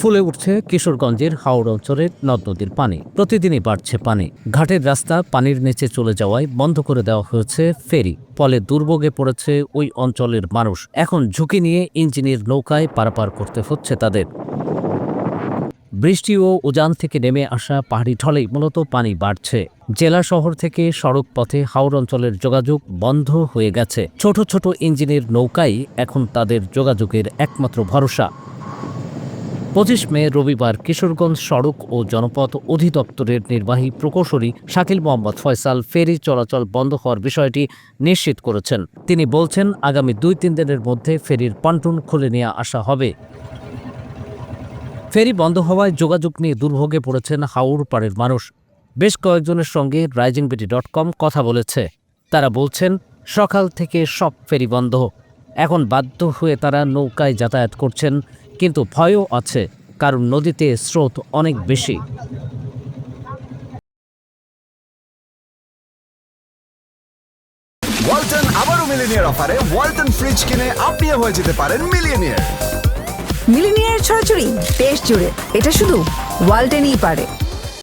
ফুলে উঠছে কিশোরগঞ্জের হাওড় অঞ্চলের নদ নদীর পানি। প্রতিদিনই বাড়ছে পানি। ঘাটের রাস্তা পানির নিচে চলে যাওয়ায় বন্ধ করে দেওয়া হয়েছে ফেরি। ফলে দুর্ভোগে পড়েছে ওই অঞ্চলের মানুষ। এখন ঝুঁকি নিয়ে ইঞ্জিনের নৌকায় পারাপার করতে হচ্ছে তাদের। বৃষ্টি ও উজান থেকে নেমে আসা পাহাড়ি ঢলেই মূলত পানি বাড়ছে। জেলা শহর থেকে সড়ক পথে হাওড় অঞ্চলের যোগাযোগ বন্ধ হয়ে গেছে। ছোট ছোট ইঞ্জিনের নৌকাই এখন তাদের যোগাযোগের একমাত্র ভরসা। পঁচিশ মে রবিবার কিশোরগঞ্জ সড়ক ও জনপথ অধিদপ্তরের নির্বাহী প্রকৌশলী শাকিল মোহাম্মদ ফয়সাল ফেরি চলাচল বন্ধ হওয়ার বিষয়টি নিশ্চিত করেছেন। তিনি বলছেন, আগামী দুই তিন দিনের মধ্যে ফেরির পন্টুন খুলে নিয়ে আসা হবে। ফেরি বন্ধ হওয়ায় যোগাযোগ নিয়ে দুর্ভোগে পড়েছেন হাওড় পাড়ের মানুষ। বেশ কয়েকজনের সঙ্গে রাইজিং বিটি ডট কম কথা বলেছে। তারা বলছেন, সকাল থেকে সব ফেরি বন্ধ। এখন বাধ্য হয়ে তারা নৌকায় যাতায়াত করছেন, কিন্তু ভয়ও আছে। কারণ নদীতে স্রোত অনেক বেশি। ওয়ালটন আবারও মিলিনিয়ার অফারে ওয়ালটন ফ্রিজ কিনে আপনিও হয়ে যেতে পারেন মিলিনিয়ার। মিলিনিয়ার ছড়াছড়ি দেশ জুড়ে এটা শুধু ওয়ালটেনই পারে।